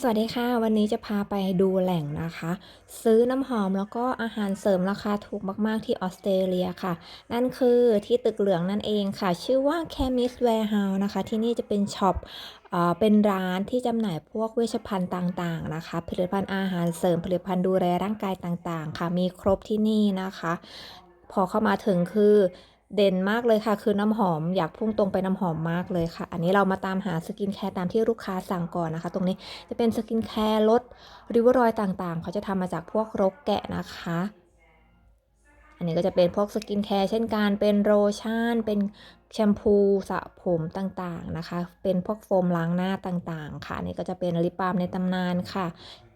สวัสดีค่ะ วันนี้จะพาไปดูแหล่งนะคะ ซื้อน้ำหอมแล้วก็อาหารเสริมราคาถูกมากๆที่ออสเตรเลียค่ะ นั่นคือที่ตึกเหลืองนั่นเองค่ะ ชื่อว่า Chemist Warehouse นะคะ ที่นี่จะเป็นช็อปเอ่อเป็นร้านที่จำหน่ายพวกเวชภัณฑ์ต่างๆนะคะ ผลิตภัณฑ์อาหารเสริมผลิตภัณฑ์ดูแลร่างกายต่างๆ ค่ะ มีครบที่นี่นะคะ พอเข้ามาถึงคือ เด่นมากเลยค่ะ คือน้ำหอม อยากพุ่งตรงไปน้ำหอมมากเลยค่ะ อันนี้เรามาตามหาสกินแคร์ตามที่ลูกค้าสั่งก่อนนะคะ ตรงนี้จะเป็นสกินแคร์ลดริ้วรอยต่างๆ เขาจะทำมาจากพวกรกแกะนะคะ อันนี้ก็จะเป็นพวกสกินแคร์เช่นการเป็นโลชั่น เป็นแชมพูสระผมต่างๆนะคะ เป็นพวกโฟมล้างหน้าต่างๆ ค่ะ อันนี้ก็จะเป็นลิปบาล์มในตำนานค่ะ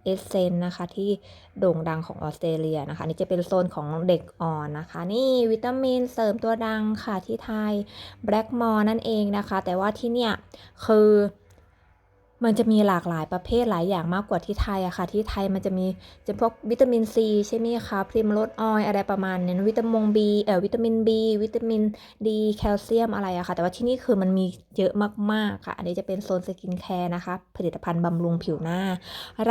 เอสเซนนะคะ ที่โด่งดังของออสเตรเลียนะคะนนี่จะเป็นโซนของเด็กอ่อนนะคะ นี่วิตามินเสริมตัวดังค่ะที่ไทยแบล็กมอร์นั่นเองนะคะ แต่ว่าที่เนี่ยคือ มันจะมีหลากหลายประเภทหลายอย่างมากกว่าที่ไทยอะค่ะ ที่ไทยมันจะมีจะพวกวิตามินซีใช่ไหมคะพริมรสออยอะไรประมาณนี้วิตามินบีเอ่อวิตามินบีวิตามินดีแคลเซียมอะไรอะค่ะ แต่ว่าที่นี่คือมันมีเยอะมากๆค่ะ อันนี้จะเป็นโซนสกินแคร์นะคะ ผลิตภัณฑ์บำรุงผิวหน้า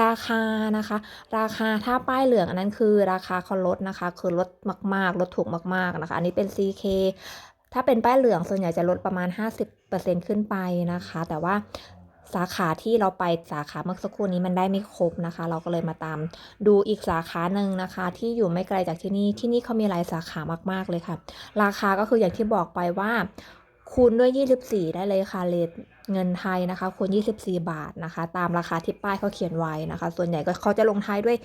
ราคานะคะ ราคาถ้าป้ายเหลืองอันนั้นคือราคาเขาลดนะคะ คือลดมากๆลดถูกมากๆนะคะ อันนี้เป็น CK ถ้าเป็นป้ายเหลืองส่วนใหญ่จะลดประมาณ 50%ขึ้นไปนะคะ แต่ว่า สาขาที่เราไปสาขาเมื่อสักครู่นี้มันได้ไม่ครบนะคะ เราก็เลยมาตามดูอีกสาขาหนึ่งนะคะ ที่อยู่ไม่ไกลจากที่นี่ที่นี่เขามีหลายสาขามากๆเลยค่ะ ราคาก็คืออย่างที่บอกไปว่า คูณด้วย 24 ได้เลยค่ะเรทเงินไทยนะคะคูณ24 บาทนะคะ ตามราคาที่ป้ายเขาเขียนไว้นะคะ ส่วนใหญ่ก็เขาจะลงท้ายด้วย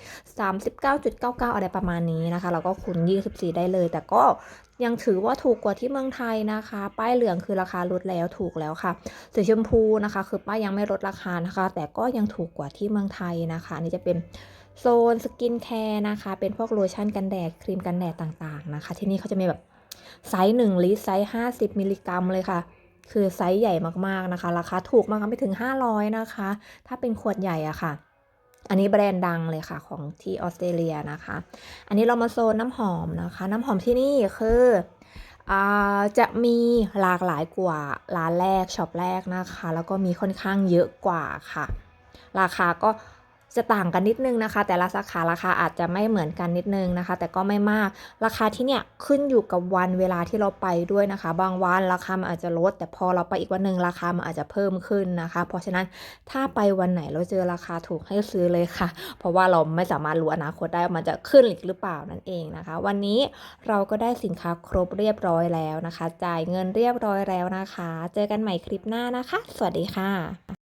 39.99 อะไรประมาณนี้นะคะ เราก็คูณ24 ได้เลย แต่ก็ยังถือว่าถูกกว่าที่เมืองไทยนะคะ ป้ายเหลืองคือราคาลดแล้วถูกแล้วค่ะสีชมพูนะคะ คือป้ายยังไม่ลดราคานะคะ แต่ก็ยังถูกกว่าที่เมืองไทยนะคะนี่จะเป็นโซนสกินแคร์นะคะ เป็นพวกโลชั่นกันแดดครีมกันแดดต่างๆนะคะ ที่นี่เขาจะมีแบบ ไซส์1ลิตรไซส์50 มิลลิกรัมเลยค่ะ คือไซส์ใหญ่มากๆนะคะ ราคาถูกมากไม่ถึง 500 นะคะ ถ้าเป็นขวดใหญ่อะค่ะ อันนี้แบรนด์ดังเลยค่ะของที่ออสเตรเลียนะคะ อันนี้เรามาโซนน้ำหอมนะคะ น้ำหอมที่นี่คือจะมีหลากหลายกว่าร้านแรกช็อปแรกนะคะ แล้วก็มีค่อนข้างเยอะกว่าค่ะ ราคาก็ จะต่างกันนิดนึงนะคะ แต่ละสาขาราคาอาจจะไม่เหมือนกันนิดนึงนะคะ แต่ก็ไม่มากราคาที่เนี่ยขึ้นอยู่กับวันเวลาที่เราไปด้วยนะคะ บางวันราคามันอาจจะลด แต่พอเราไปอีกวันหนึ่งราคามันอาจจะเพิ่มขึ้นนะคะ เพราะฉะนั้นถ้าไปวันไหนเราเจอราคาถูกให้ซื้อเลยค่ะ เพราะว่าเราไม่สามารถรู้อนาคตได้ว่ามันจะขึ้นหรือเปล่านั่นเองนะคะ วันนี้เราก็ได้สินค้าครบเรียบร้อยแล้วนะคะ จ่ายเงินเรียบร้อยแล้วนะคะ เจอกันใหม่คลิปหน้านะคะ สวัสดีค่ะ